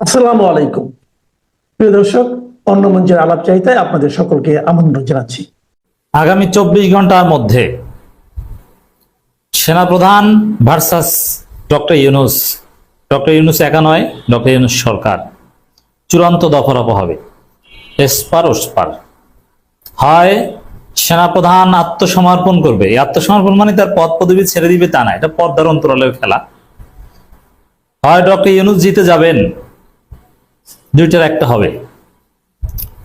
আসসালামু আলাইকুম। প্রিয় দর্শক, অন্য মঞ্চের আলাপ চাইতায় আপনাদের সকলকে আমন্ত্রণ জানাচ্ছি। আগামী চব্বিশ ঘণ্টার মধ্যে সেনাপ্রধান versus doctor Yunus doctor Yunus একা নয়, ডক্টর ইউনুস সরকার। চূড়ান্ত দফারফা হবে এসপার ওসপার হয় সেনাপ্রধান আত্মসমর্পণ করবে। এই আত্মসমর্পণ মানে তার পদ পদবি ছেড়ে দিবে তা না, এটা পর্দার অন্তরালের খেলা। হয় ডক্টর ইউনুস জিতে যাবেন। দুইটার একটা হবে।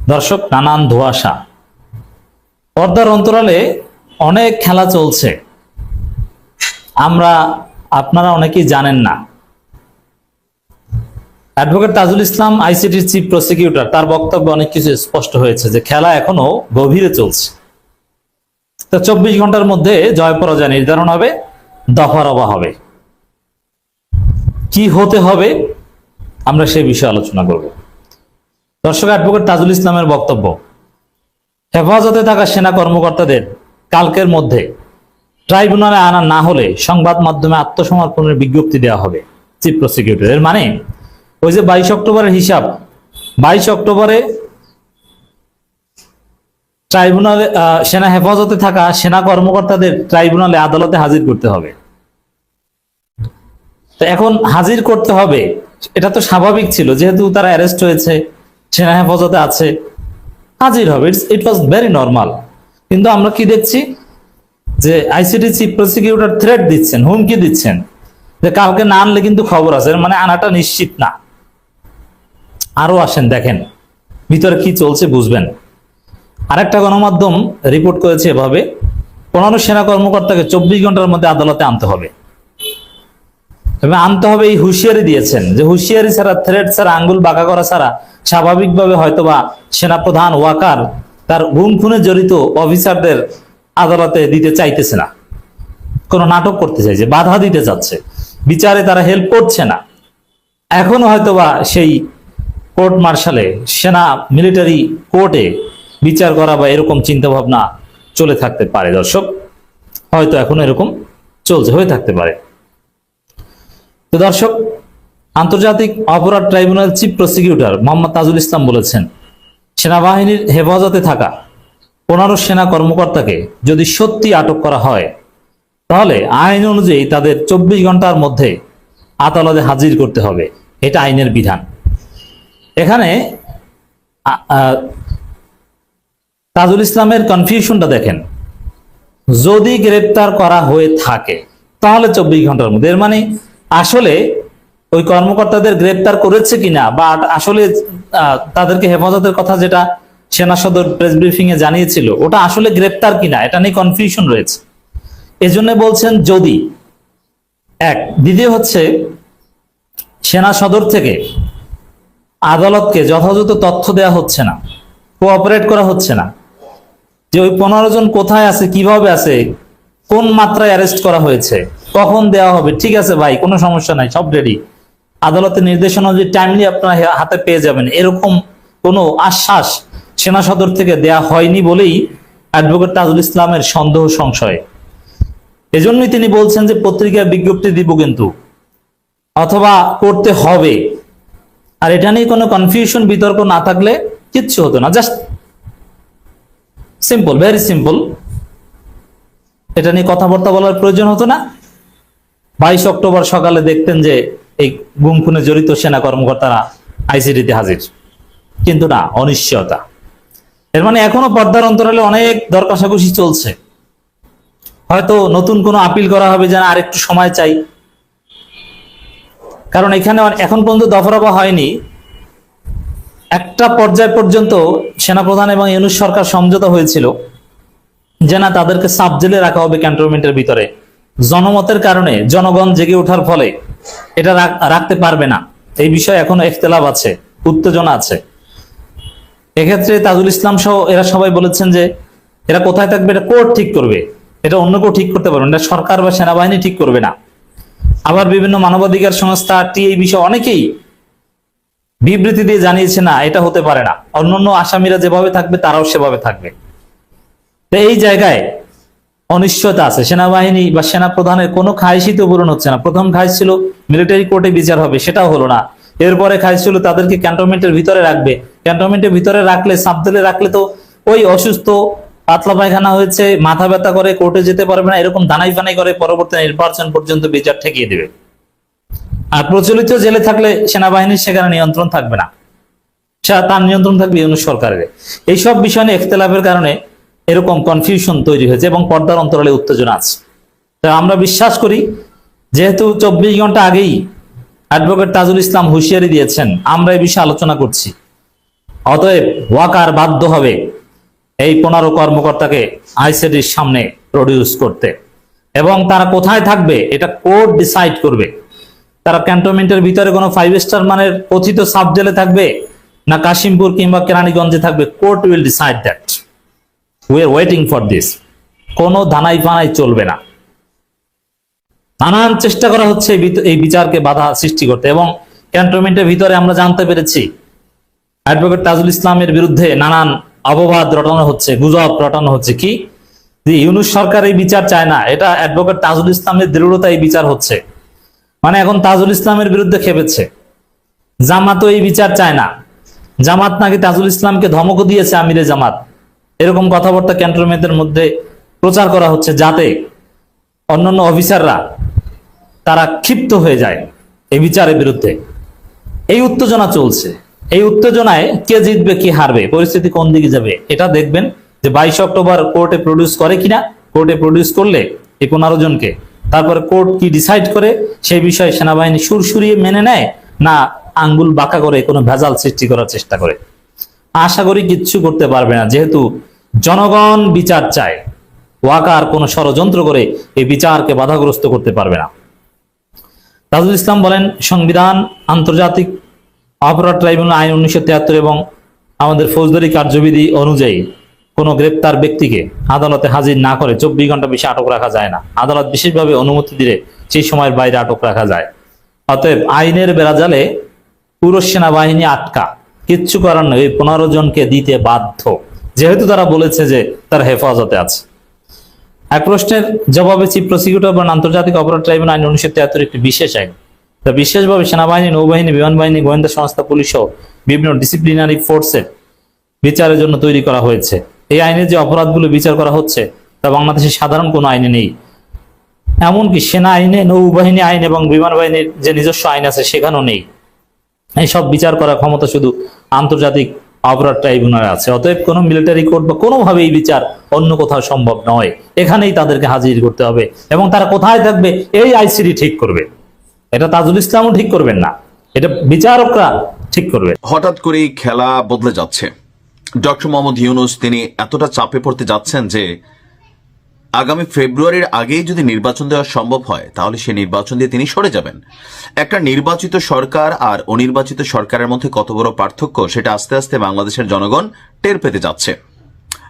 দর্শক, নানান ধোয়াশা। পর্দার অন্তরালে অনেক খেলা চলছে। আমরা, আপনারা অনেকেই জানেন না। অ্যাডভোকেট তাজুল ইসলাম, আইসিটির চিফ প্রসিকিউটর, তার বক্তব্যে অনেক কিছু স্পষ্ট হয়েছে যে খেলা এখনও গভীরে চলছে। তো চব্বিশ ঘণ্টার মধ্যে জয় পরাজয় নির্ধারণ হবে দফারবা হবে। কি হতে হবে, আমরা সে বিষয়ে আলোচনা করব। দর্শক, অ্যাডভোকেট তাজুল ইসলামের বক্তব্য। হেফাজতে থাকা সেনা কর্মকর্তাদের কালকের মধ্যে ট্রাইব্যুনালে আনা না হলে সংবাদ মাধ্যমে আত্মসমর্পণের বিজ্ঞপ্তি দেওয়া হবে চিফ প্রসিকিউটর এর মানে ওই যে বাইশ অক্টোবরের হিসাব, বাইশ অক্টোবরে ট্রাইব্যুনালে সেনা হেফাজতে থাকা সেনা কর্মকর্তাদের ট্রাইব্যুনালে আদালতে হাজির করতে হবে। এখন হাজির করতে হবে, এটা তো স্বাভাবিক ছিল, যেহেতু তারা অ্যারেস্ট হয়েছে। সেনা হেফাজতে আছে। হাজির হবে ইট ওয়াজ ভেরি নর্মাল কিন্তু আমরা কি দেখছি? যে আইসিটি চিফ প্রসিকিউটর থ্রেট দিচ্ছেন, হুমকি দিচ্ছেন। যে কালকে না আনলে কিন্তু খবর আছে মানে আনাটা নিশ্চিত না। আরও আসেন, দেখেন, ভিতরে কি চলছে বুঝবেন। আরেকটা গণমাধ্যম রিপোর্ট করেছে এভাবে পনেরো সেনা কর্মকর্তাকে চব্বিশ ঘণ্টার মধ্যে আদালতে আনতে হবে। তবে আনতে হবে এই হুঁশিয়ারি দিয়েছেন যে হুঁশিয়ারি ছাড়া থ্রেড ছাড়া, আঙ্গুল বাঁকা করা ছাড়া স্বাভাবিকভাবে হয়তোবা সেনাপ্রধান, ওয়াকার, তার গুম খুনে জড়িত অফিসারদের আদালতে দিতে চাইতেছে না। কোনো নাটক করতে চাইছে বাধা দিতে চাচ্ছে। বিচারে তারা হেল্প করছে না। এখনও হয়তোবা সেই কোর্ট মার্শালে, সেনা মিলিটারি কোর্টে বিচার করা বা এরকম চিন্তা ভাবনা চলে থাকতে পারে। দর্শক, হয়তো এখন এরকম চলছে, হয়ে থাকতে পারে। তো দর্শক, আন্তর্জাতিক অপরাধ tribunal chief prosecutor Mohammad Tajul Islam বলেছেন, সেনাবাহিনীর হেফাজতে থাকা পনেরো সেনা কর্মকর্তাকে যদি সত্যি আটক করা হয়, তাহলে আইন অনুযায়ী তাদের চব্বিশ ঘণ্টার মধ্যে আদালতে হাজির করতে হবে। এটা আইনের বিধান। এখানে তাজুল ইসলামের কনফিউশনটা দেখেন। যদি গ্রেপ্তার করা হয়ে থাকে, তাহলে চব্বিশ ঘণ্টার মধ্যে। এর মানে আসলে ওই কর্মকর্তাদের গ্রেপ্তার করেছে কিনা বা আসলে তাদেরকে হেফাজতের কথা যেটা সেনা সদর প্রেস ব্রিফিং এ জানিয়েছিল, ওটা আসলে গ্রেপ্তার কিনা, এটা নিয়ে কনফিউশন রয়েছে। এজন্য বলছেন যদি, এক, দ্বিতীয় হচ্ছে সেনা সদর থেকে আদালতকে যথাযথ তথ্য দেওয়া হচ্ছে না কোঅপারেট করা হচ্ছে না, যে ওই পনেরো জন কোথায় আছে, কীভাবে আছে, কোন মাত্রায় অ্যারেস্ট করা হয়েছে কখন দেওয়া হবে। ঠিক আছে ভাই, কোনো সমস্যা নাই, সব রেডি আদালতের নির্দেশনা যে টাইমলি আপনার হাতে পেয়ে যাবেন। এরকম কোনো আশ্বাস সেনা সদর থেকে দেয়া হয়নি বলেই অ্যাডভোকেট তাজুল ইসলামের সন্দেহ সংশয়। এজন্যই তিনি বলছেন যে পত্রিকায় বিজ্ঞপ্তি দিব কিন্তু, অথবা করতে হবে। আর এটা নিয়ে কোনো কনফিউশন বিতর্ক না থাকলে কিচ্ছু হতো না জাস্ট সিম্পল ভেরি সিম্পল এটা নিয়ে কথাবার্তা বলার প্রয়োজন হতো না। বাইশ অক্টোবর সকালে দেখতেন যে এই গুম খুনে জড়িত সেনা কর্মকর্তারা আইসিডিতে হাজির। কিন্তু না, অনিশ্চয়তা। এর মানে এখনও পর্দার অন্তরালে অনেক দর কষাকষি চলছে। হয়তো নতুন কোনো আপিল করা হবে যেন আর একটু সময় চাই। কারণ এখানে এখন পর্যন্ত দফরফা হয়নি। একটা পর্যায় পর্যন্ত সেনাপ্রধান এবং ইউনুস সরকার সমঝোতা হয়েছিল যে না, তাদেরকে সাব জেলে রাখা হবে ক্যান্টনমেন্টের ভিতরে। জনমতের কারণে জনগণ জেগে ওঠার ফলে এটা রাখতে পারবে না। এই বিষয়ে এখনও ইখতলাফ আছে, উত্তেজনা আছে। এক্ষেত্রে তাজুল ইসলাম সহ এরা সবাই বলেছেন যে এরা কোথায় থাকবে, এটা কোর্ট ঠিক করবে। এটা অন্য কেউ ঠিক করতে পারবে এটা সরকার বা সেনাবাহিনী ঠিক করবে না। আবার বিভিন্ন মানবাধিকার সংস্থা, টি এই বিষয়ে অনেকেই বিবৃতি দিয়ে জানিয়েছে, না, এটা হতে পারে না। অন্যান্য আসামিরা যেভাবে থাকবে, তারাও সেভাবে থাকবে। তো এই জায়গায় অনিশ্চয়তা আছে। সেনাবাহিনী বা সেনা প্রধানের কোনো খাইশই তো পূরণ হচ্ছে না। প্রথম খাইশ ছিল মিলিটারি কোর্টে বিচার হবে, সেটাও হলো না। এরপরে খাইছিল তাদেরকে ক্যান্টনমেন্টের ভিতরে রাখবে। ক্যান্টনমেন্টের ভিতরে রাখলে সাবদেলে রাখলে তো ওই অসুস্থ পাতলা পায়খানা হয়েছে, মাথা ব্যথা করে কোর্টে যেতে পারবে না, এরকম দানাই ফানাই করে পরবর্তী নির্বাচন পর্যন্ত বিচার ঠেকিয়ে দেবে। আর প্রচলিত জেলে থাকলে সেনাবাহিনীর সেখানে নিয়ন্ত্রণ থাকবে না। তার নিয়ন্ত্রণ থাকবে ইউনুস সরকারের। এইসব বিষয় নিয়ে ইখতলাফের কারণে এরকম কনফিউশন তৈরি হয়েছে এবং পর্দার অন্তরালে উত্তেজনা আছে। আমরা বিশ্বাস করি, যেহেতু চব্বিশ ঘণ্টা আগেই অ্যাডভোকেট তাজুল ইসলাম হুঁশিয়ারি দিয়েছেন, আমরা এই বিষয়ে আলোচনা করছি। অতএব ওয়াকার বাধ্য হবে এই পনেরো কর্মকর্তাকে আইসিডির সামনে প্রডিউস করতে। এবং তারা কোথায় থাকবে, এটা কোর্ট ডিসাইড করবে। তারা ক্যান্টনমেন্টের ভিতরে কোনো ফাইভ স্টার মানের কথিত সাব জেলে থাকবে, না কাশিমপুর কিংবা কেরানীগঞ্জে থাকবে, court will decide that we are waiting for this কোনো ধানাই ফানাই চলবে না। নানান চেষ্টা করা হচ্ছে এই বিচারকে বাধা সৃষ্টি করতে এবং ক্যান্টনমেন্টের ভিতরে আমরা জানতে পেরেছি, অ্যাডভোকেট তাজুল ইসলামের বিরুদ্ধে নানান অপবাদ রটানো হচ্ছে, গুজব রটানো হচ্ছে। কি? যে ইউনুস সরকার এই বিচার চায় না, এটা অ্যাডভোকেট তাজুল ইসলামের দৃঢ়তা এই বিচার হচ্ছে। মানে এখন তাজুল ইসলামের বিরুদ্ধে খেপেছে। জামাতও এই বিচার চায় না। জামাত নাকি তাজুল ইসলামকে ধমক দিয়েছে আমিরে জামাত। এরকম কথাবার্তা ক্যান্টনমেন্টের মধ্যে প্রচার করা হচ্ছে যাতে অন্যান্য অফিসাররা তারা ক্ষিপ্ত হয়ে যায় এই বিচারের বিরুদ্ধে। এই উত্তেজনা চলছে। এই উত্তেজনায় কে জিতবে, কে হারবে, পরিস্থিতি কোন দিকে যাবে, এটা দেখবেন যে বাইশ অক্টোবর কোর্টে প্রডিউস করে কিনা, কোর্টে প্রডিউস করলে এই পনেরো জনকে। তারপরে কোর্ট কি ডিসাইড করে, সেই বিষয়ে সেনাবাহিনী সুরসুরিয়ে মেনে নেয়, না আঙ্গুল বাঁকা করে কোনো ভেজাল সৃষ্টি করার চেষ্টা করে? আশা করি কিচ্ছু করতে পারবে না। যেহেতু জনগণ বিচার চায়। ওয়াকার কোনো ষড়যন্ত্র করে এই বিচারকে বাধাগ্রস্ত করতে পারবে না। তাজুল ইসলাম বলেন, সংবিধান, আন্তর্জাতিক অপরাধ ট্রাইব্যুনাল আইন উনিশশো তিয়াত্তর এবং আমাদের ফৌজদারি কার্যবিধি অনুযায়ী কোনো গ্রেপ্তার ব্যক্তিকে আদালতে হাজির না করে চব্বিশ ঘণ্টা বেশি আটক রাখা যায় না। আদালত বিশেষভাবে অনুমতি দিলে সেই সময়ের বাইরে আটক রাখা যায়। অতএব আইনের বেড়াজালে পুরো সেনাবাহিনী আটকা। কিচ্ছু করার নয়, এই পনেরো জনকে দিতে বাধ্য। যেহেতু তারা বলেছে যে তার হেফাজতে আছে। এক প্রশ্নের জবাবে চিফ প্রসিকিউটর বা আন্তর্জাতিক অপরাধ ট্রাইব্যুনাল আইন উনিশশো তিয়াত্তর একটি বিশেষ আইন। তা বিশেষভাবে সেনাবাহিনী, নৌবাহিনী বিমান বাহিনী গোয়েন্দা সংস্থা, পুলিশ সহ বিভিন্ন ডিসিপ্লিনারি ফোর্সের বিচারের জন্য তৈরি করা হয়েছে। এই আইনে যে অপরাধগুলো বিচার করা হচ্ছে, তা বাংলাদেশের সাধারণ কোনো আইনে নেই। এমনকি সেনা আইনে, নৌবাহিনী আইন এবং বিমান বাহিনীর যে নিজস্ব আইন আছে, সেখানেও নেই। এইসব বিচার করার ক্ষমতা শুধু আন্তর্জাতিক অপরাধ ট্রাইব্যুনাল আছে। অতএব কোনো মিলিটারি কোর্ট বা কোনোভাবে এই বিচার অন্য কোথাও সম্ভব নয়। এখানেই তাদেরকে হাজির করতে হবে এবং তারা কোথায় থাকবে এই আইসিডি ঠিক করবে। এটা তাজুল ইসলামও ঠিক করবেন না। এটা বিচারকরা ঠিক করবে। হঠাৎ করেই খেলা বদলে যাচ্ছে। ডক্টর মোহাম্মদ ইউনুস, তিনি এতটা চাপে পড়তে যাচ্ছেন যে আগামী ফেব্রুয়ারির আগেই যদি নির্বাচন দেওয়া সম্ভব হয়, তাহলে সে নির্বাচন দিয়ে তিনি সরে যাবেন। একটা নির্বাচিত সরকার আর অনির্বাচিত সরকারের মধ্যে কত বড় পার্থক্য, সেটা আস্তে আস্তে বাংলাদেশের জনগণ টের পেতে যাচ্ছে।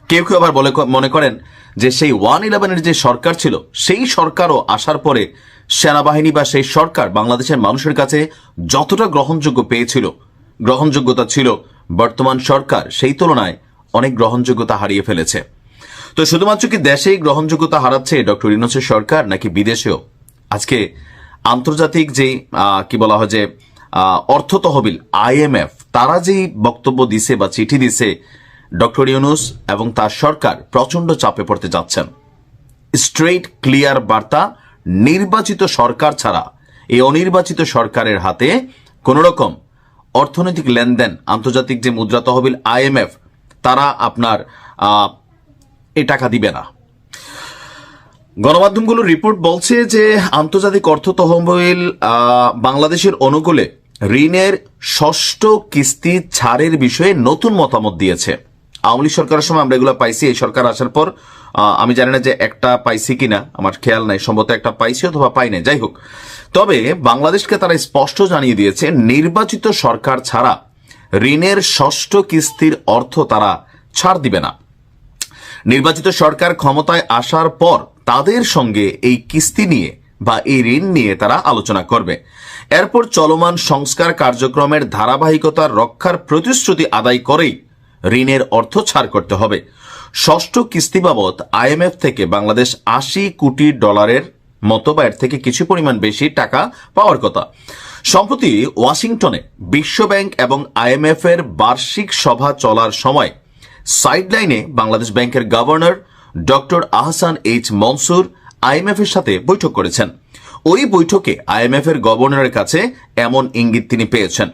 কেউ কেউ আবার বলে মনে করেন যে সেই ওয়ান ইলেভেনের যে সরকার ছিল, সেই সরকারও আসার পরে সেনাবাহিনী বা সেই সরকার বাংলাদেশের মানুষের কাছে যতটা গ্রহণযোগ্য পেয়েছিল, গ্রহণযোগ্যতা ছিল, বর্তমান সরকার সেই তুলনায় অনেক গ্রহণযোগ্যতা হারিয়ে ফেলেছে। তো শুধুমাত্র কি দেশেই গ্রহণযোগ্যতা হারাচ্ছে ডক্টর ইনোসের সরকার, নাকি বিদেশেও? আজকে আন্তর্জাতিক যে কি বলা হয় যে অর্থ তহবিল আইএমএফ তারা যেই বক্তব্য দিছে বা চিঠি দিছে, ডক্টর ইউনুস এবং তার সরকার প্রচণ্ড চাপে পড়তে যাচ্ছেন। স্ট্রেইট, ক্লিয়ার বার্তা, নির্বাচিত সরকার ছাড়া এই অনির্বাচিত সরকারের হাতে কোন রকম অর্থনৈতিক লেনদেন, আন্তর্জাতিক যে মুদ্রা তহবিল আইএমএফ তারা আপনার এই টাকা দিবে না। গণমাধ্যমগুলোর রিপোর্ট বলছে যে, আন্তর্জাতিক অর্থ তহবিল বাংলাদেশের অনুকূলে ঋণের ষষ্ঠ কিস্তি ছাড়ের বিষয়ে নতুন মতামত দিয়েছে। আওয়ামী লীগ সরকারের সময় আমরা এগুলো পাইছি, এই সরকার আসার পর আমি জানি না যে একটা পাইছি কিনা, আমার খেয়াল নাই, সম্ভবত একটা পাইছি অথবা পাই নাই, যাই হোক। তবে বাংলাদেশকে তারা স্পষ্ট জানিয়ে দিয়েছে, নির্বাচিত সরকার ছাড়া ঋণের ষষ্ঠ কিস্তির অর্থ তারা ছাড় দিবে না। নির্বাচিত সরকার ক্ষমতায় আসার পর তাদের সঙ্গে এই কিস্তি নিয়ে বা এই ঋণ নিয়ে তারা আলোচনা করবে। এরপর চলমান সংস্কার কার্যক্রমের ধারাবাহিকতা রক্ষার প্রতিশ্রুতি আদায় করেই ঋণের অর্থ ছাড় করতে হবে। ষষ্ঠ কিস্তি বাবদ আইএমএফ থেকে বাংলাদেশ আশি কোটি ডলারের মতো বা এর থেকে কিছু পরিমাণ বেশি টাকা পাওয়ার কথা। সম্প্রতি ওয়াশিংটনে বিশ্বব্যাংক এবং আইএমএফ এর বার্ষিক সভা চলার সময় সাইডলাইনে বাংলাদেশ ব্যাংকের governor doctor Ahsan H Mansur IMF এর সাথে বৈঠক করেছেন। ওই বৈঠকে আইএমএফ এর গভর্নরের কাছে এমন ইঙ্গিত তিনি পেয়েছেন।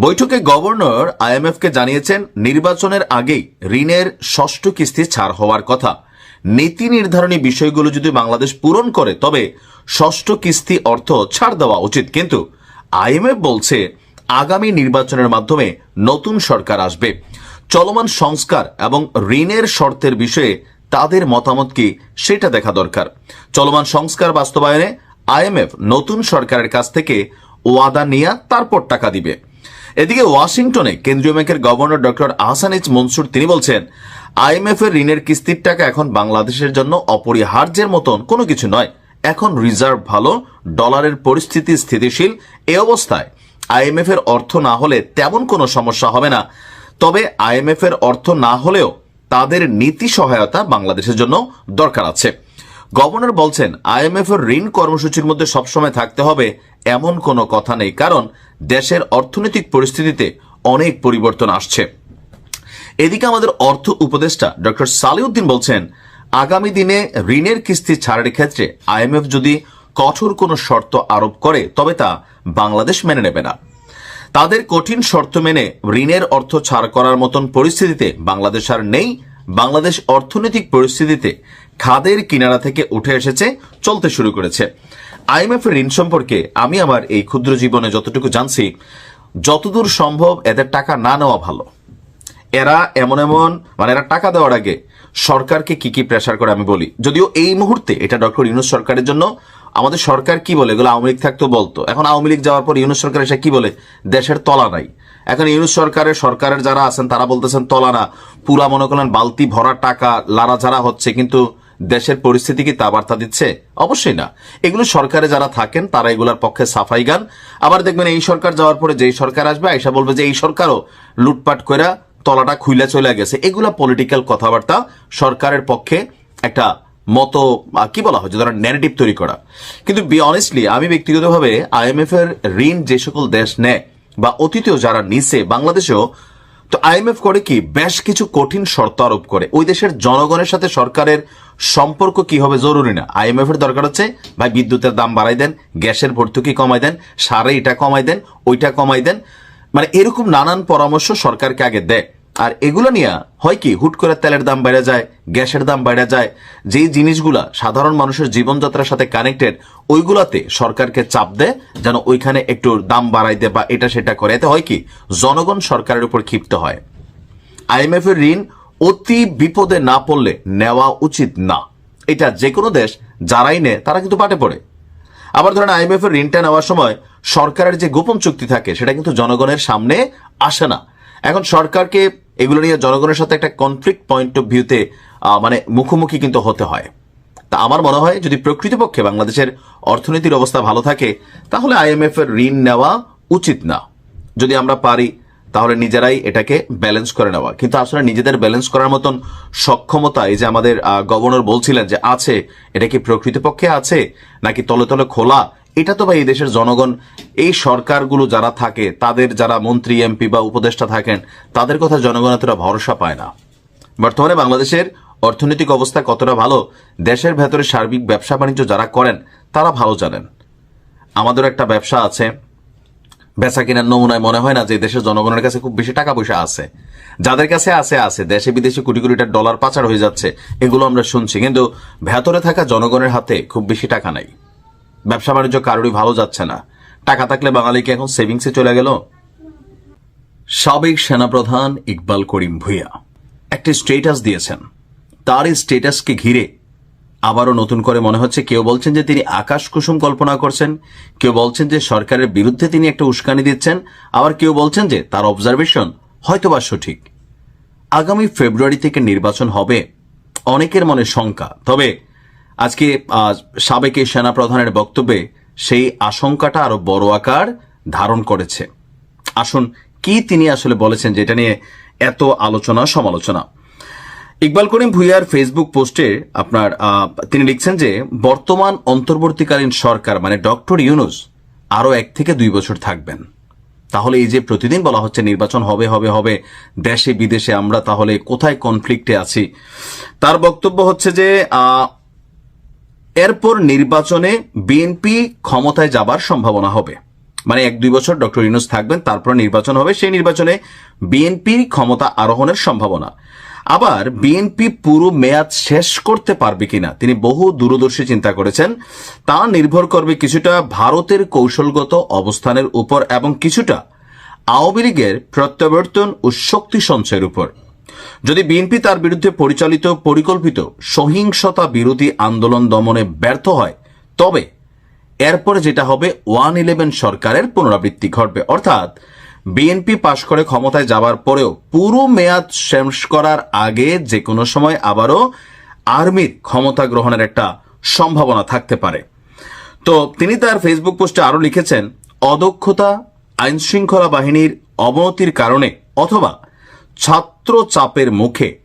বৈঠকে গভর্নর আইএমএফকে জানিয়েছেন, নির্বাচনের আগেই ঋণের ষষ্ঠ কিস্তি ছাড় হওয়ার কথা। নীতি নির্ধারণী বিষয়গুলো যদি বাংলাদেশ পূরণ করে, তবে ষষ্ঠ কিস্তি অর্থ ছাড় দেওয়া উচিত। কিন্তু আইএমএফ বলছে, আগামী নির্বাচনের মাধ্যমে নতুন সরকার আসবে। চলমান সংস্কার এবং ঋণের শর্তের বিষয়ে তাদের মতামত কি সেটা দেখা দরকার। চলমান সংস্কার বাস্তবায়নে আইএমএফ নতুন সরকারের কাছ থেকে ওয়াদা নিয়ে তারপর টাকা দিবে। এদিকে ওয়াশিংটনে কেন্দ্রীয় ব্যাংকের governor doctor Ahsan H Mansur, তিনি বলছেন, আইএমএফ এর ঋণের কিস্তির টাকা এখন বাংলাদেশের জন্য অপরিহার্যের মতন কোনো কিছু নয়। এখন রিজার্ভ ভালো, ডলারের পরিস্থিতি স্থিতিশীল, এ অবস্থায় আইএমএফ এর অর্থ না হলে তেমন কোনো সমস্যা হবে না। তবে আইএমএফ এর অর্থ না হলেও তাদের নীতি সহায়তা বাংলাদেশের জন্য দরকার আছে। গভর্নর বলছেন, আইএমএফ এর ঋণ কর্মসূচির মধ্যে সবসময় থাকতে হবে এমন কোনো কথা নেই, কারণ দেশের অর্থনৈতিক পরিস্থিতিতে অনেক পরিবর্তন আসছে। এদিকে আমাদের অর্থ উপদেষ্টা ডক্টর সালিউদ্দিন বলছেন, আগামী দিনে ঋণের কিস্তি ছাড়ের ক্ষেত্রে আইএমএফ যদি কঠোর কোনো শর্ত আরোপ করে, তবে তা বাংলাদেশ মেনে নেবে না। তাদের কঠিন শর্ত মেনে ঋণের অর্থ ছাড় করার মতন পরিস্থিতিতে বাংলাদেশ আর নেই। বাংলাদেশ অর্থনৈতিক পরিস্থিতিতে খাদের কিনারা থেকে উঠে এসেছে, চলতে শুরু করেছে। আইএমএফ এর ঋণ সম্পর্কে আমি আমার এই ক্ষুদ্র জীবনে যতটুকু জানছি, যতদূর সম্ভব এদের টাকা না নেওয়া ভালো। এরা এমন এমন মানে এরা টাকা দেওয়ার আগে সরকারকে কি কি প্রেসার করে আমি বলি। যদিও এই মুহূর্তে এটা ডক্টর ইউনুস সরকারের জন্য আমাদের সরকার কি বলে? এগুলো আওয়ামী লীগ থাকতো বলতো। এখন আওয়ামী লীগ যাওয়ার পর ইউনুস সরকার এসে কি বলে? দেশের তলা নাই। এখন ইউনুস সরকারের সরকারের যারা আছেন, তারা বলতেছেন তলা না। পুরা মনে করেন বালতি ভরা টাকা লারা যারা হচ্ছে, কিন্তু দেশের পরিস্থিতি কি তা বার্তা দিচ্ছে? অবশ্যই না। এগুলো সরকারে যারা থাকেন, তারা এগুলোর পক্ষে সাফাই গান। আবার দেখবেন এই সরকার যাওয়ার পরে যেই সরকার আসবে, আইসা বলবে যে এই সরকারও লুটপাট কইরা তলাটা খুইলা চলে গেছে। এগুলা পলিটিক্যাল কথাবার্তা সরকারের পক্ষে একটা মতো কি বলা হয়, যে ধরেন ন্যারেটিভ তৈরি করা। কিন্তু বি অনেস্টলি আমি ব্যক্তিগতভাবে আইএমএফ এর ঋণ যে সকল দেশ নেয়, বা অতীতেও যারা নিছে, বাংলাদেশেও, তো আইএমএফ করে কি, বেশ কিছু কঠিন শর্ত আরোপ করে। ওই দেশের জনগণের সাথে সরকারের সম্পর্ক কি হবে জরুরি না। আইএমএফ এর দরকার হচ্ছে, ভাই, বিদ্যুতের দাম বাড়াই দেন, গ্যাসের ভর্তুকি কমাই দেন, সারে এটা কমাই দেন, ওইটা কমাই দেন। মানে এরকম নানান পরামর্শ সরকারকে আগে দেয়। আর এগুলো নিয়ে হয় কি, হুট করে তেলের দাম বেড়ে যায়, গ্যাসের দাম বেড়ে যায়, যেই জিনিসগুলা সাধারণ মানুষের জীবনযাত্রার সাথে কানেক্টেড ওইগুলাতে সরকারকে চাপ দেয় যেন ওইখানে একটু দাম বাড়াই দেয় বা এটা সেটা করে। এতে হয় কি, জনগণ সরকারের উপর ক্ষিপ্ত হয়। আইএমএফ এর ঋণ অতি বিপদে না পড়লে নেওয়া উচিত না। এটা যে কোনো দেশ, যারাই নেয় তারা কিন্তু পাটে পড়ে। আবার ধরেন আইএমএফ এর ঋণটা নেওয়ার সময় সরকারের যে গোপন চুক্তি থাকে, সেটা কিন্তু জনগণের সামনে আসে না। এখন সরকারকে এগুলো নিয়ে জনগণের সাথে একটা কনফ্লিক্ট পয়েন্ট অফ ভিউতে মানে মুখোমুখি কিন্তু হতে হয়। তা আমার মনে হয়, যদি প্রকৃতপক্ষে বাংলাদেশের অর্থনীতির অবস্থা ভালো থাকে, তাহলে আইএমএফ এর ঋণ নেওয়া উচিত না। যদি আমরা পারি, তাহলে নিজেরাই এটাকে ব্যালেন্স করে নেওয়া। কিন্তু আসলে নিজেদের ব্যালেন্স করার মতন সক্ষমতা, এই যে আমাদের গভর্নর বলছিলেন যে আছে, এটা কি প্রকৃতপক্ষে আছে, নাকি তলে তলে খোলা এটা তো ভাই দেশের জনগণ, এই সরকারগুলো যারা থাকে, তাদের যারা মন্ত্রী, এমপি বা উপদেষ্টা থাকেন, তাদের কথা জনগণ এতটা ভরসা পায় না। বর্তমানে বাংলাদেশের অর্থনৈতিক অবস্থা কতটা ভালো, দেশের ভেতরে সার্বিক ব্যবসা বাণিজ্য যারা করেন, তারা ভালো জানেন। আমাদের একটা ব্যবসা আছে, বেচা কেনার নমুনায় মনে হয় না যে দেশের জনগণের কাছে খুব বেশি টাকা পয়সা আছে। যাদের কাছে আছে আছে। দেশে বিদেশে কোটি কোটি ডলার পাচার হয়ে যাচ্ছে, এগুলো আমরা শুনছি। কিন্তু ভেতরে থাকা জনগণের হাতে খুব বেশি টাকা নাই। ব্যবসা বাণিজ্য কারোরই ভালো যাচ্ছে না। টাকা থাকলে বাঙালিকে এখন সেভিংসে চলে গেল? সাবেক সেনাপ্রধান ইকবাল করিম ভুইয়া একটি স্টেটাস দিয়েছেন। তার এই স্টেটাসকে ঘিরে আবারও নতুন করে মনে হচ্ছে কেউ বলছেন যে তিনি আকাশ কুসুম কল্পনা করছেন, কেউ বলছেন যে সরকারের বিরুদ্ধে তিনি একটা উস্কানি দিচ্ছেন, আবার কেউ বলছেন যে তার অবজারভেশন হয়তোবা সঠিক। আগামী ফেব্রুয়ারি থেকে নির্বাচন হবে, অনেকের মনে শঙ্কা, তবে আজকে সাবেক এই সেনাপ্রধানের বক্তব্যে সেই আশঙ্কাটা আরও বড় আকার ধারণ করেছে। আসুন, কি তিনি আসলে বলেছেন যেটা নিয়ে এত আলোচনা, সমালোচনা? ইকবাল করিম ভুইয়ার ফেসবুক পোস্টে আপনার তিনি লিখছেন যে, বর্তমান অন্তর্বর্তীকালীন সরকার মানে ডক্টর ইউনুস আরও এক থেকে দুই বছর থাকবেন। তাহলে এই যে প্রতিদিন বলা হচ্ছে নির্বাচন হবে হবে হবে, দেশে বিদেশে আমরা তাহলে কোথায় কনফ্লিক্টে আছি? তার বক্তব্য হচ্ছে যে এরপর নির্বাচনে বিএনপি ক্ষমতায় যাবার সম্ভাবনা হবে। মানে এক দুই বছর ডক্টর ইউনুস থাকবেন, তারপর নির্বাচন হবে। সেই নির্বাচনে বিএনপি ক্ষমতা আরোহণের সম্ভাবনা। আবার বিএনপি পুরো মেয়াদ শেষ করতে পারবে কিনা, তিনি বহু দূরদর্শী চিন্তা করেছেন। তা নির্ভর করবে কিছুটা ভারতের কৌশলগত অবস্থানের উপর এবং কিছুটা আওয়ামী লীগের প্রত্যাবর্তন ও শক্তি সঞ্চয়ের উপর। যদি বিএনপি তার বিরুদ্ধে পরিচালিত, পরিকল্পিত, সহিংসতা বিরোধী আন্দোলন দমনে ব্যর্থ হয়, তবে এরপরে যেটা হবে ওয়ান ইলেভেন সরকারের পুনরাবৃত্তি ঘটবে। অর্থাৎ বিএনপি পাশ করে ক্ষমতায় যাবার পরেও পুরো মেয়াদ শেষ করার আগে যে কোনো সময় আবারও আর্মির ক্ষমতা গ্রহণের একটা সম্ভাবনা থাকতে পারে। তো তিনি তার ফেসবুক পোস্টে আরও লিখেছেন, অদক্ষতা, আইনশৃঙ্খলা বাহিনীর অবনতির কারণে অথবা ছাত্র চাপের মুখে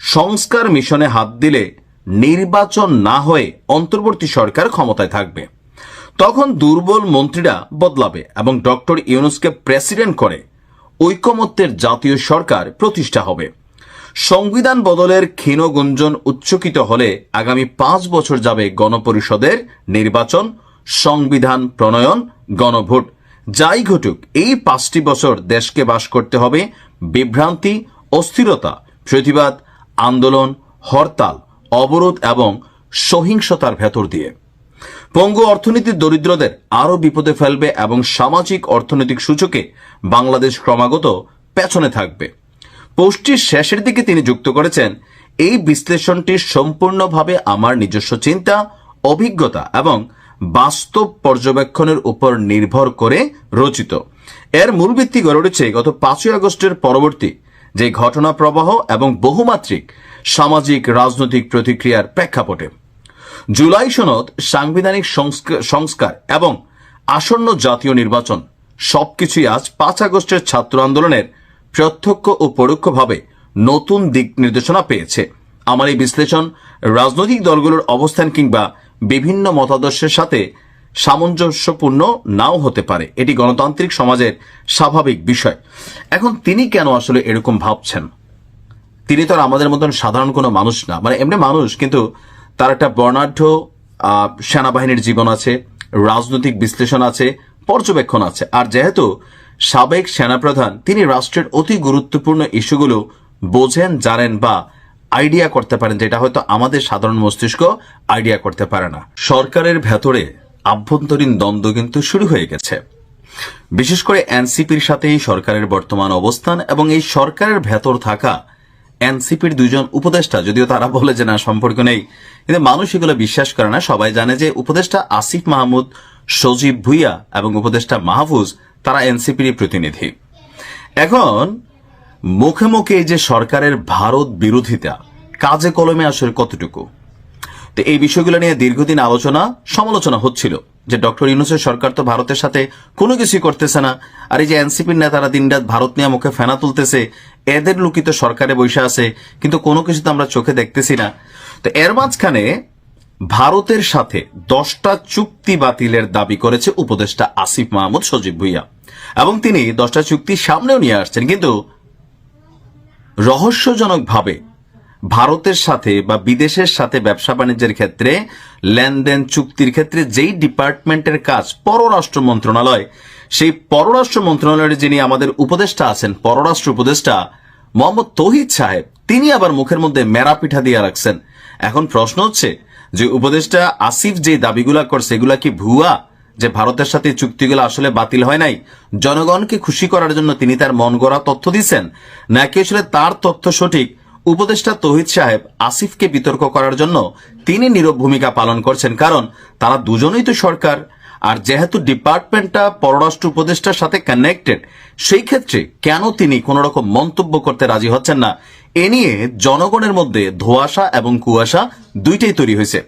সংস্কার মিশনে হাত দিলে নির্বাচন না হয়ে অন্তর্বর্তী সরকার ক্ষমতায় থাকবে। তখন দুর্বল মন্ত্রীরা বদলাবে এবং ডক্টর ইউনুসকে প্রেসিডেন্ট করে ঐকমত্যের জাতীয় সরকার প্রতিষ্ঠা হবে। সংবিধান বদলের ক্ষীণ গুঞ্জন উচ্চকিত হলে আগামী পাঁচ বছর যাবে গণপরিষদের নির্বাচন, সংবিধান প্রণয়ন, গণভোট। যাই ঘটুক, এই পাঁচটি বছর দেশকে বাস করতে হবে বিভ্রান্তি অস্থিরতা, প্রতিবাদ, আন্দোলন, হরতাল, অবরোধ এবং সহিংসতার ভেতর দিয়ে। পঙ্গু অর্থনীতির দরিদ্রদের আরও বিপদে ফেলবে এবং সামাজিক অর্থনৈতিক সূচকে বাংলাদেশ ক্রমাগত পেছনে থাকবে। পোস্টটির শেষের দিকে তিনি যুক্ত করেছেন, এই বিশ্লেষণটি সম্পূর্ণভাবে আমার নিজস্ব চিন্তা, অভিজ্ঞতা এবং বাস্তব পর্যবেক্ষণের উপর নির্ভর করে রচিত। এর মূল ভিত্তি গড়ে উঠেছে গত পাঁচই আগস্টের পরবর্তী যে ঘটনা প্রবাহ এবং বহুমাত্রিক সামাজিক রাজনৈতিক প্রতিক্রিয়ার প্রেক্ষাপটে। জুলাই সনদ, সাংবিধানিক সংস্কার এবং আসন্ন জাতীয় নির্বাচন সবকিছুই আজ পাঁচ আগস্টের ছাত্র আন্দোলনের প্রত্যক্ষ ও পরোক্ষভাবে নতুন দিক নির্দেশনা পেয়েছে। আমার এই বিশ্লেষণ, রাজনৈতিক দলগুলোর অবস্থান কিংবা বিভিন্ন মতাদর্শের সাথে সামঞ্জস্যপূর্ণ নাও হতে পারে। এটি গণতান্ত্রিক সমাজের স্বাভাবিক বিষয়। এখন তিনি কেন আসলে এরকম ভাবছেন? তিনি তো আর আমাদের মতন সাধারণ কোনো মানুষ না। মানে এমনি মানুষ, কিন্তু তার একটা বর্ণাঢ্য সেনাবাহিনীর জীবন আছে, রাজনৈতিক বিশ্লেষণ আছে, পর্যবেক্ষণ আছে। আর যেহেতু সাবেক সেনাপ্রধান, তিনি রাষ্ট্রের অতি গুরুত্বপূর্ণ ইস্যুগুলো বোঝেন, জানেন বা আইডিয়া করতে পারেন, যেটা হয়তো আমাদের সাধারণ মস্তিষ্ক আইডিয়া করতে পারে না। সরকারের ভেতরে আভ্যন্তরীণ দ্বন্দ্ব কিন্তু শুরু হয়ে গেছে। বিশেষ করে এনসিপির সাথে এই সরকারের বর্তমান অবস্থান এবং এই সরকারের ভেতর থাকা এনসিপির দুজন উপদেষ্টা, যদিও তারা বলে যে না, সম্পর্ক নেই, কিন্তু মানুষ এগুলো বিশ্বাস করে না। সবাই জানে যে উপদেষ্টা আসিফ মাহমুদ, সজীব ভুইয়া এবং উপদেষ্টা মাহফুজ, তারা এনসিপির প্রতিনিধি। এখন মুখে মুখে যে সরকারের ভারত বিরোধিতা, কাজে কলমে আসলে কতটুকু? তো এই বিষয়গুলো নিয়ে দীর্ঘদিন আলোচনা, সমালোচনা হচ্ছিল যে ডক্টর ইউনুসের সরকার তো ভারতের সাথে কোনো কিছুই করতেছে না। আর এই যে এনসিপির নেতারা দিনরাত ভারত নিয়ে মুখে ফেনা তুলতেছে, এদের লুকিত সরকারে বসে আছে, কিন্তু কোনো কিছু তো আমরা চোখে দেখতেছি না। তো এর মাঝখানে ভারতের সাথে দশটা চুক্তি বাতিলের দাবি করেছে উপদেষ্টা আসিফ মাহমুদ সজীব ভুইয়া। এবং তিনি দশটা চুক্তি সামনেও নিয়ে আসছেন, কিন্তু রহস্যজনকভাবে ভারতের সাথে বা বিদেশের সাথে ব্যবসা বাণিজ্যের ক্ষেত্রে, লেনদেন চুক্তির ক্ষেত্রে যেই ডিপার্টমেন্টের কাজ পররাষ্ট্র মন্ত্রণালয়, সেই পররাষ্ট্র মন্ত্রণালয়ের যিনি আমাদের উপদেষ্টা আছেন, পররাষ্ট্র উপদেষ্টা মোহাম্মদ তহিদ সাহেব, তিনি আবার মুখের মধ্যে মেরা পিঠা দিয়ে রাখছেন। এখন প্রশ্ন হচ্ছে যে উপদেষ্টা আসিফ যে দাবিগুলা করছে এগুলা কি ভুয়া? যে ভারতের সাথে চুক্তিগুলো আসলে বাতিল হয় নাই? জনগণকে খুশি করার জন্য তিনি তার মন গড়া তথ্য দিচ্ছেন, নাকি আসলে তার তথ্য সঠিক? উপদেষ্টা তহিদ সাহেব আসিফকে বিতর্ক করার জন্য তিনি নীরব ভূমিকা পালন করছেন কারণ তারা দুজনেই তো সরকার। আর যেহেতু ডিপার্টমেন্টটা পররাষ্ট্র উপদেষ্টার সাথে কানেক্টেড সেই ক্ষেত্রে কেন তিনি কোন রকম মন্তব্য করতে রাজি হচ্ছেন না? এ নিয়ে জনগণের মধ্যে ধোঁয়াশা এবং কুয়াশা দুইটাই তৈরি হয়েছে।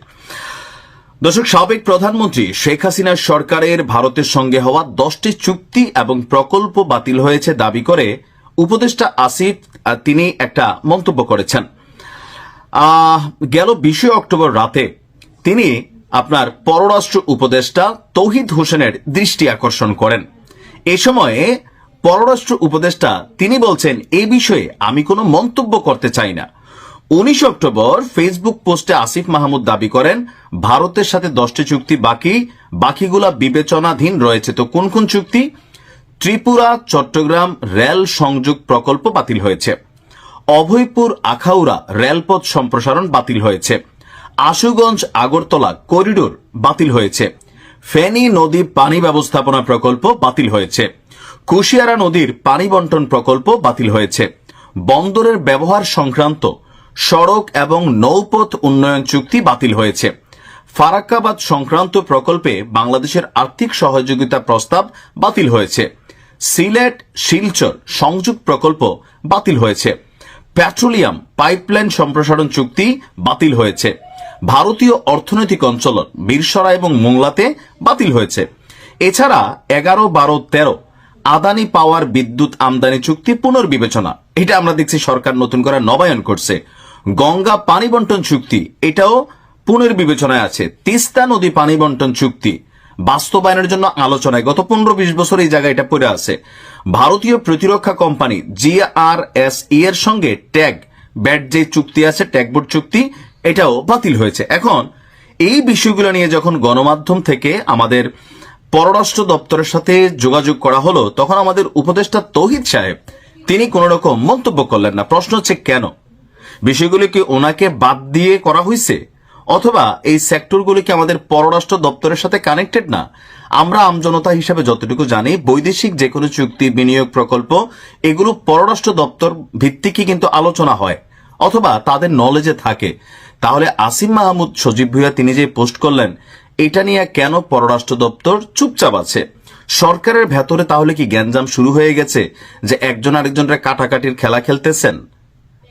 দর্শক, সাবেক প্রধানমন্ত্রী শেখ হাসিনার সরকারের ভারতের সঙ্গে হওয়া দশটি চুক্তি এবং প্রকল্প বাতিল হয়েছে দাবি করে উপদেষ্টা আসিফ তিনি একটা মন্তব্য করেছেন। গেল বিশে অক্টোবর রাতে তিনি আপনার পররাষ্ট্র উপদেষ্টা তৌহিদ হোসেনের দৃষ্টি আকর্ষণ করেন। এ সময়ে পররাষ্ট্র উপদেষ্টা তিনি বলছেন, এ বিষয়ে আমি কোনো মন্তব্য করতে চাই না। উনিশ অক্টোবর ফেসবুক পোস্টে আসিফ মাহমুদ দাবি করেন, ভারতের সাথে দশটি চুক্তি বাকি, বাকিগুলা বিবেচনাধীন রয়েছে। তো কোন কোন চুক্তি? ত্রিপুরা, চট্টগ্রাম রেল সংযোগ প্রকল্প বাতিল হয়েছে। অভয়পুর, আখাউড়া রেলপথ সম্প্রসারণ বাতিল হয়েছে। আশুগঞ্জ, আগরতলা করিডোর বাতিল হয়েছে। ফেনী নদী পানি ব্যবস্থাপনা প্রকল্প বাতিল হয়েছে। কুশিয়ারা নদীর পানি বন্টন প্রকল্প বাতিল হয়েছে। বন্দরের ব্যবহার সংক্রান্ত সড়ক এবং নৌপথ উন্নয়ন চুক্তি বাতিল হয়েছে। ফারাক্কাবাদ সংক্রান্ত প্রকল্পে বাংলাদেশের আর্থিক সহযোগিতা প্রস্তাব বাতিল হয়েছে। সিলেট, শিলচর সংযোগ প্রকল্প বাতিল হয়েছে। পেট্রোলিয়াম পাইপলাইন সম্প্রসারণ চুক্তি বাতিল হয়েছে। ভারতীয় অর্থনৈতিক অঞ্চল বীরসরা এবং মোংলাতে বাতিল হয়েছে। এছাড়া এগারো, বারো, তেরো আদানি পাওয়ার বিদ্যুৎ আমদানি চুক্তি পুনর্বিবেচনা। এটা আমরা দেখছি সরকার নতুন করে নবায়ন করছে। গঙ্গা পানি বন্টন চুক্তি, এটাও পুনর্বিবেচনায় আছে। তিস্তা নদী পানি বন্টন চুক্তি বাস্তবায়নের জন্য আলোচনায় গত পনেরো বিশ বছর এই জায়গায় এটা পড়ে আছে। ভারতীয় প্রতিরক্ষা কোম্পানি জিআরএসই এর সঙ্গে ট্যাগ, ব্যাট যে চুক্তি আছে, ট্যাগবোর্ড চুক্তি, এটাও বাতিল হয়েছে। এখন এই বিষয়গুলো নিয়ে যখন গণমাধ্যম থেকে আমাদের পররাষ্ট্র দপ্তরের সাথে যোগাযোগ করা হলো, তখন আমাদের উপদেষ্টা তৌহিদ সাহেব, তিনি কোন রকম মন্তব্য করলেন না। প্রশ্ন হচ্ছে কেন? বিষয়গুলি কি ওনাকে বাদ দিয়ে করা হয়েছে অথবা এই সেক্টরগুলি কি আমাদের পররাষ্ট্র দপ্তরের সাথে কানেক্টেড না? আমরা আমজনতা হিসাবে যতটুকু জানি, বৈদেশিক যে কোনো চুক্তি, বিনিয়োগ প্রকল্প, এগুলো পররাষ্ট্র দপ্তর ভিত্তিকই কিন্তু আলোচনা হয়, অথবা তাদের নলেজে থাকে। তাহলে আসিম মাহমুদ সজীব ভুইয়া তিনি যে পোস্ট করলেন, এটা নিয়ে কেন পররাষ্ট্র দপ্তর চুপচাপ আছে? সরকারের ভেতরে তাহলে কি গ্যাঞ্জাম শুরু হয়ে গেছে যে একজন আরেকজনের কাটাকাটির খেলা খেলতেছেন?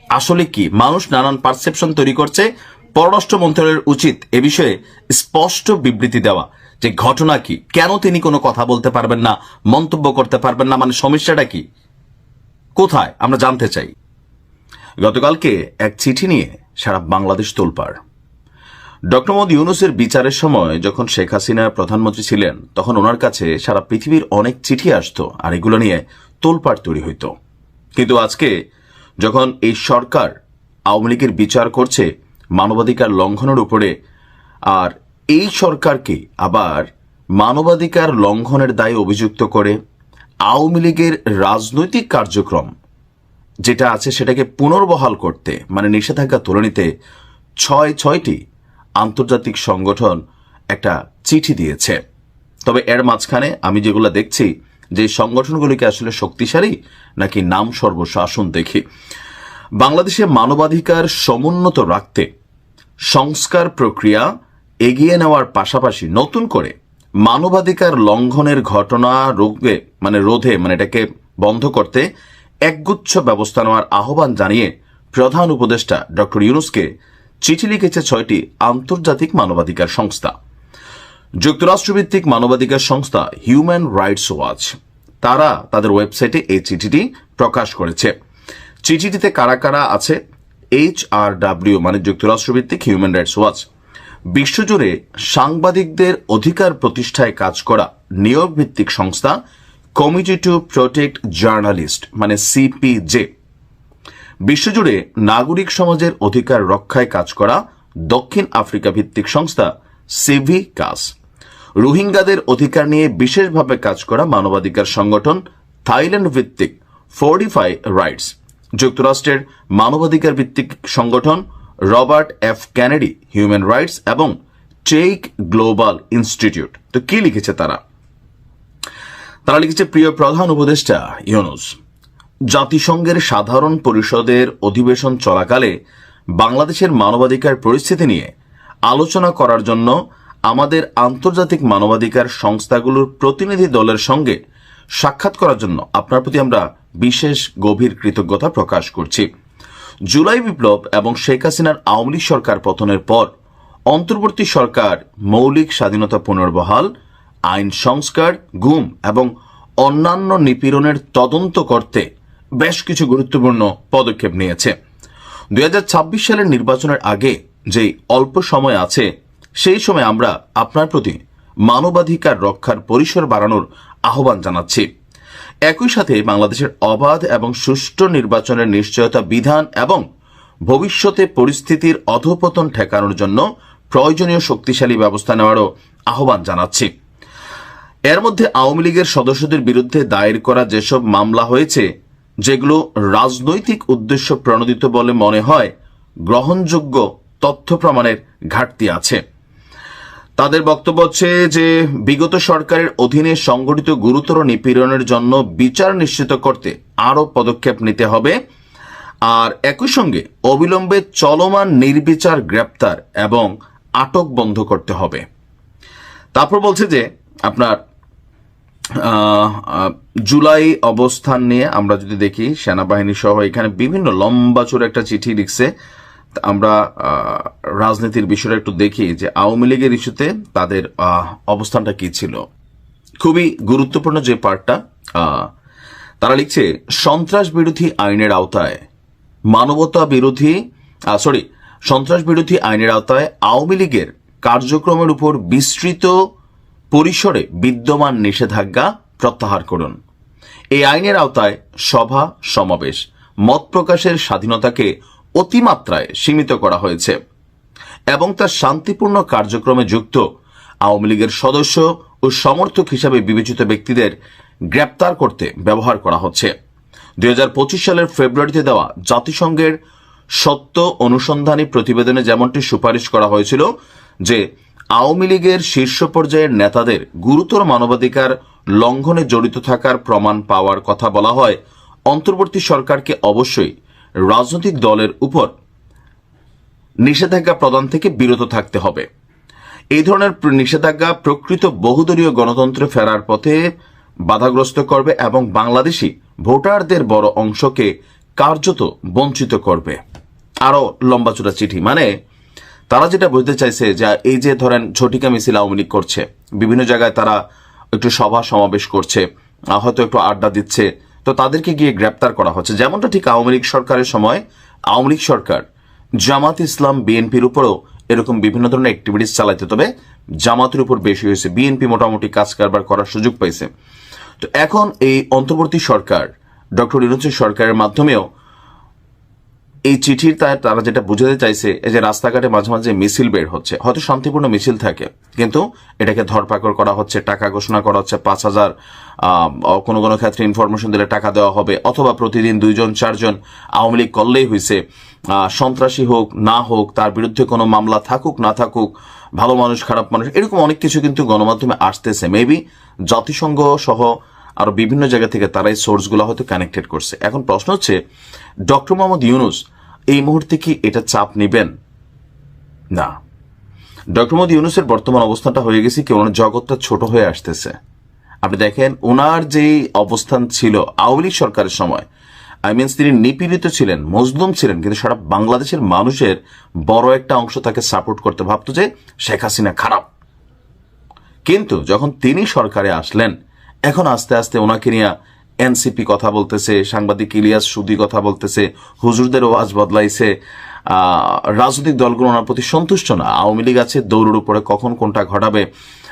আসলে কি, মানুষ নানান পারসেপশন তৈরি করছে পররাষ্ট্র মন্ত্রণালয়ের উচিত এ বিষয়ে স্পষ্ট বিবৃতি দেওয়া যে ঘটনা কি? কেন তিনি কোনো কথা বলতে পারবেন না, মন্তব্য করতে পারবেন না মানে সমস্যাটা কি? কোথায়? আমরা জানতে চাই। গতকালকে এক চিঠি নিয়ে সারা বাংলাদেশ তোলপাড়। ডক্টর মোহাম্মদ ইউনুসের বিচারের সময় যখন শেখ হাসিনা প্রধানমন্ত্রী ছিলেন, তখন ওনার কাছে সারা পৃথিবীর অনেক চিঠি আসতো আর এগুলো নিয়ে তোলপাড় তৈরি হইত। কিন্তু আজকে যখন এই সরকার আওয়ামী লীগের বিচার করছে মানবাধিকার লঙ্ঘনের উপরে, আর এই সরকারকে আবার মানবাধিকার লঙ্ঘনের দায়ে অভিযুক্ত করে আওয়ামী লীগের রাজনৈতিক কার্যক্রম, যেটা আছে সেটাকে পুনর্বহাল করতে মানে নিষেধাজ্ঞা তুলে নিতে ছয় ছয়টি আন্তর্জাতিক সংগঠন একটা চিঠি দিয়েছে। তবে এর মাঝখানে আমি যেগুলো দেখছি, যে সংগঠনগুলিকে আসলে শক্তিশালী নাকি নাম সর্বশাসন দেখি। বাংলাদেশে মানবাধিকার সমুন্নত রাখতে সংস্কার প্রক্রিয়া এগিয়ে নেওয়ার পাশাপাশি নতুন করে মানবাধিকার লঙ্ঘনের ঘটনা রোগে মানে রোধে মানে এটাকে বন্ধ করতে একগুচ্ছ ব্যবস্থা নেওয়ার আহ্বান জানিয়ে প্রধান উপদেষ্টা ডক্টর ইউনুসকে চিঠি লিখেছে ছয়টি আন্তর্জাতিক মানবাধিকার সংস্থা। যুক্তরাষ্ট্রভিত্তিক মানবাধিকার সংস্থা হিউম্যান রাইটস ওয়াচ। তারা তাদের ওয়েবসাইটে এই চিঠিটি প্রকাশ করেছে। চিঠিটিতে কারা কারা আছে এইচ আর ডাব্লিউ মানে যুক্তরাষ্ট্রভিত্তিক হিউম্যান রাইটস ওয়াচ বিশ্বজুড়ে সাংবাদিকদের অধিকার প্রতিষ্ঠায় কাজ করা নিয়োগ ভিত্তিক সংস্থা কমিটি টু প্রোটেক্ট জার্নালিস্ট মানে সিপিজে বিশ্বজুড়ে নাগরিক সমাজের অধিকার রক্ষায় কাজ করা দক্ষিণ আফ্রিকা ভিত্তিক সংস্থা সিভি কাস রোহিঙ্গাদের অধিকার নিয়ে বিশেষভাবে কাজ করা মানবাধিকার সংগঠন থাইল্যান্ড ভিত্তিক ফোর্টিফাই রাইটস যুক্তরাষ্ট্রের মানবাধিকার ভিত্তিক সংগঠন Robert F Kennedy human rights এবং টেক গ্লোবাল ইনস্টিটিউট। তো কি লিখেছে তারা? তারা লিখেছে, প্রিয় প্রধান উপদেষ্টা ইউনুস, জাতিসংঘের সাধারণ পরিষদের অধিবেশন চলাকালে বাংলাদেশের মানবাধিকার পরিস্থিতি নিয়ে আলোচনা করার জন্য আমাদের আন্তর্জাতিক মানবাধিকার সংস্থাগুলোর প্রতিনিধি দলের সঙ্গে সাক্ষাৎ করার জন্য আপনার প্রতি আমরা বিশেষ গভীর কৃতজ্ঞতা প্রকাশ করছি। জুলাই বিপ্লব এবং শেখ হাসিনার আওয়ামী লীগ সরকার পতনের পর অন্তর্বর্তী সরকার মৌলিক স্বাধীনতা পুনর্বহাল, আইন সংস্কার, গুম এবং অন্যান্য নিপীড়নের তদন্ত করতে বেশ কিছু গুরুত্বপূর্ণ পদক্ষেপ নিয়েছে। দুই ছাব্বিশ সালের নির্বাচনের আগে যেই অল্প সময় আছে, সেই সময় আমরা আপনার প্রতি মানবাধিকার রক্ষার পরিসর বাড়ানোর আহ্বান জানাচ্ছি। একই সাথে বাংলাদেশের অবাধ এবং সুষ্ঠু নির্বাচনের নিশ্চয়তা বিধান এবং ভবিষ্যতে পরিস্থিতির অধপতন ঠেকানোর জন্য প্রয়োজনীয় শক্তিশালী ব্যবস্থা নেওয়ারও আহ্বান জানাচ্ছি। এর মধ্যে আওয়ামী লীগের সদস্যদের বিরুদ্ধে দায়ের করা যেসব মামলা হয়েছে, যেগুলো রাজনৈতিক উদ্দেশ্য প্রণোদিত বলে মনে হয় গ্রহণযোগ্য তথ্য প্রমাণের ঘাটতি আছে। তাদের বক্তব্য হচ্ছে যে, বিগত সরকারের অধীনে সংগঠিত গুরুতর নিপীড়নের জন্য বিচার নিশ্চিত করতে আরও পদক্ষেপ নিতে হবে। আর একই সঙ্গে অবিলম্বে চলমান নির্বিচার গ্রেপ্তার এবং আটক বন্ধ করতে হবে। তারপর বলছে যে, আপনার জুলাই অবস্থান নিয়ে আমরা যদি দেখি, সেনাবাহিনী সহ এখানে বিভিন্ন লম্বা চোর একটা চিঠি লিখছে। আমরা রাজনীতির বিষয়টা একটু দেখি যে আওয়ামী লীগের ইস্যুতে তাদের অবস্থানটা কি ছিল। খুবই গুরুত্বপূর্ণ যে পার্টটা তারা লিখছে, সন্ত্রাস বিরোধী আইনের আওতায় মানবতা বিরোধী সরি সন্ত্রাস বিরোধী আইনের আওতায় আওয়ামী লীগের কার্যক্রমের উপর বিস্তৃত পরিসরে বিদ্যমান নিষেধাজ্ঞা প্রত্যাহার করুন। এই আইনের আওতায় সভা, সমাবেশ, মত প্রকাশের স্বাধীনতাকে অতিমাত্রায় সীমিত করা হয়েছে এবং তার শান্তিপূর্ণ কার্যক্রমে যুক্ত আওয়ামী লীগের সদস্য ও সমর্থক হিসাবে বিবেচিত ব্যক্তিদের গ্রেপ্তার করতে ব্যবহার করা হচ্ছে। দুই হাজার পঁচিশ সালের ফেব্রুয়ারিতে দেওয়া জাতিসংঘের সত্য অনুসন্ধানী প্রতিবেদনে যেমনটি সুপারিশ করা হয়েছিল যে আওয়ামী লীগের শীর্ষ পর্যায়ের নেতাদের গুরুতর মানবাধিকার লঙ্ঘনে জড়িত থাকার প্রমাণ পাওয়ার কথা বলা হয়, অন্তর্বর্তী সরকারকে অবশ্যই রাজনৈতিক দলের উপর নিষেধাজ্ঞা প্রদান থেকে বিরত থাকতে হবে। এই ধরনের নিষেধাজ্ঞা প্রকৃত বহুদলীয় গণতন্ত্রে ফেরার পথে বাধাগ্রস্ত করবে এবং বাংলাদেশি ভোটারদের বড় অংশকে কার্যত বঞ্চিত করবে। আরও লম্বাচূড়া চিঠি মানে তারা যেটা বুঝতে চাইছে যে, এই যে ধরেন ঝটিকা মিছিল আওয়ামী লীগ করছে, বিভিন্ন জায়গায় তারা একটু সভা সমাবেশ করছে হয়তো একটু আড্ডা দিচ্ছে তো তাদেরকে গিয়ে গ্রেপ্তার করা হচ্ছে। যেমনটা ঠিক আওয়ামী লীগ সরকারের সময়, আওয়ামী লীগ সরকার জামাত ইসলাম বিএনপির উপরও এরকম বিভিন্ন ধরনের অ্যাক্টিভিটিস চালাইতে। তবে জামাতের উপর বেশি হয়েছে। বিএনপি মোটামুটি কাজ কারবার করার সুযোগ পাইছে। তো এখন এই অন্তর্বর্তী সরকার, ডক্টর ইউনুসের সরকারের মাধ্যমেও এই চিঠির তা- তারা যেটা বুঝাতে চাইছে, এই যে রাস্তাঘাটে মাঝে মাঝে মিছিল বের হচ্ছে। হয়তো শান্তিপূর্ণ মিছিল থাকে, কিন্তু এটাকে ধরপাকড় করা হচ্ছে, টাকা ঘোষণা করা হচ্ছে, পাঁচ হাজার কোনো কোনো ক্ষেত্রে ইনফরমেশন দিলে টাকা দেওয়া হবে, অথবা প্রতিদিন দুইজন, চারজন আওয়ামী লীগ করলেই হয়েছে সন্ত্রাসী হোক, না হোক, তার বিরুদ্ধে কোনো মামলা থাকুক, না থাকুক, ভালো মানুষ, খারাপ মানুষ, এরকম অনেক কিছু কিন্তু গণমাধ্যমে আসতেছে। মেবি জাতিসংঘ সহ আরও বিভিন্ন জায়গা থেকে তারা এই সোর্সগুলো হয়তো কানেক্টেড করছে। এখন প্রশ্ন হচ্ছে, ডক্টর মোহাম্মদ ইউনুস এই মুহূর্তে কি এটা চাপ নেবেন? না। ডক্টর মোহাম্মদ ইউনুসের বর্তমান অবস্থানটা হয়ে গেছে কি, ওনার জগৎটা ছোট হয়ে আসতেছে। আপনি দেখেন, ওনার যে অবস্থান ছিল আওয়ামী লীগ সরকারের সময় আই মিনস তিনি নিপীড়িত ছিলেন, মজলুম ছিলেন, কিন্তু সারা বাংলাদেশের মানুষের বড় একটা অংশ তাকে সাপোর্ট করতে ভাবতো যে শেখ হাসিনা খারাপ। কিন্তু যখন তিনি সরকারে আসলেন এখন আস্তে আস্তে ওনাকে নিয়ে এনসিপি কথা বলতেছে সাংবাদিক ইলিয়াস সুদি কথা বলতেছে হুজুরদের ওয়াজ বদলাইছে। রাজনৈতিক দলগুলো ওনার প্রতি সন্তুষ্ট না। আওয়ামী লীগ আছে দৌড়ের উপরে কখন কোনটা ঘটাবে।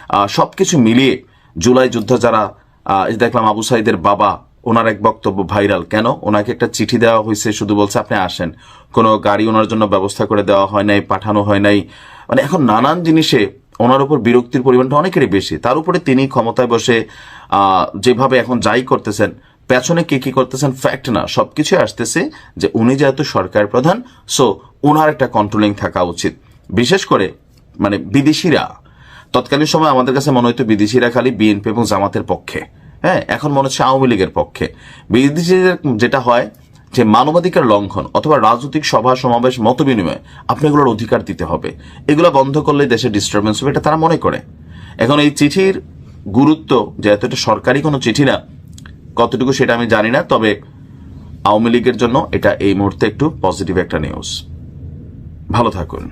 আহ, সবকিছু মিলিয়ে জুলাই যুদ্ধ যারা দেখলাম আবু সাইদের বাবা ওনার এক বক্তব্য ভাইরাল। কেন? ওনাকে একটা চিঠি দেওয়া হয়েছে শুধু বলছে আপনি আসেন। কোনো গাড়ি ওনার জন্য ব্যবস্থা করে দেওয়া হয় নাই পাঠানো হয় নাই। মানে এখন নানান জিনিসে ওনার উপর বিরক্তির পরিমাণটা অনেকেরই বেশি। তার উপরে তিনি ক্ষমতায় বসে যেভাবে এখন যাই করতেছেন, পেছনে কে কি করতেছেন ফ্যাক্ট না, সবকিছু আসতেছে যে উনি যেহেতু সরকার প্রধান সো ওনার একটা কন্ট্রোলিং থাকা উচিত। বিশেষ করে মানে বিদেশিরা। তৎকালীন সময় আমাদের কাছে মনে হতো বিদেশিরা খালি বিএনপি এবং জামাতের পক্ষে। হ্যাঁ এখন মনে হচ্ছে আওয়ামী লীগের পক্ষে। বিদেশিদের যেটা হয় যে মানবাধিকার লঙ্ঘন অথবা রাজনৈতিক সভা, সমাবেশ মত বিনিময় আপনি এগুলোর অধিকার দিতে হবে। এগুলো বন্ধ করলে দেশে ডিস্টারবেন্স হবে, এটা তারা মনে করে। এখন এই চিঠির গুরুত্ব যেহেতু এটা সরকারি কোনো চিঠি না, কতটুকু সেটা আমি জানি না, তবে আওয়ামী লীগের জন্য এটা এই মুহূর্তে একটু পজিটিভ একটা নিউজ ভালো থাকুন।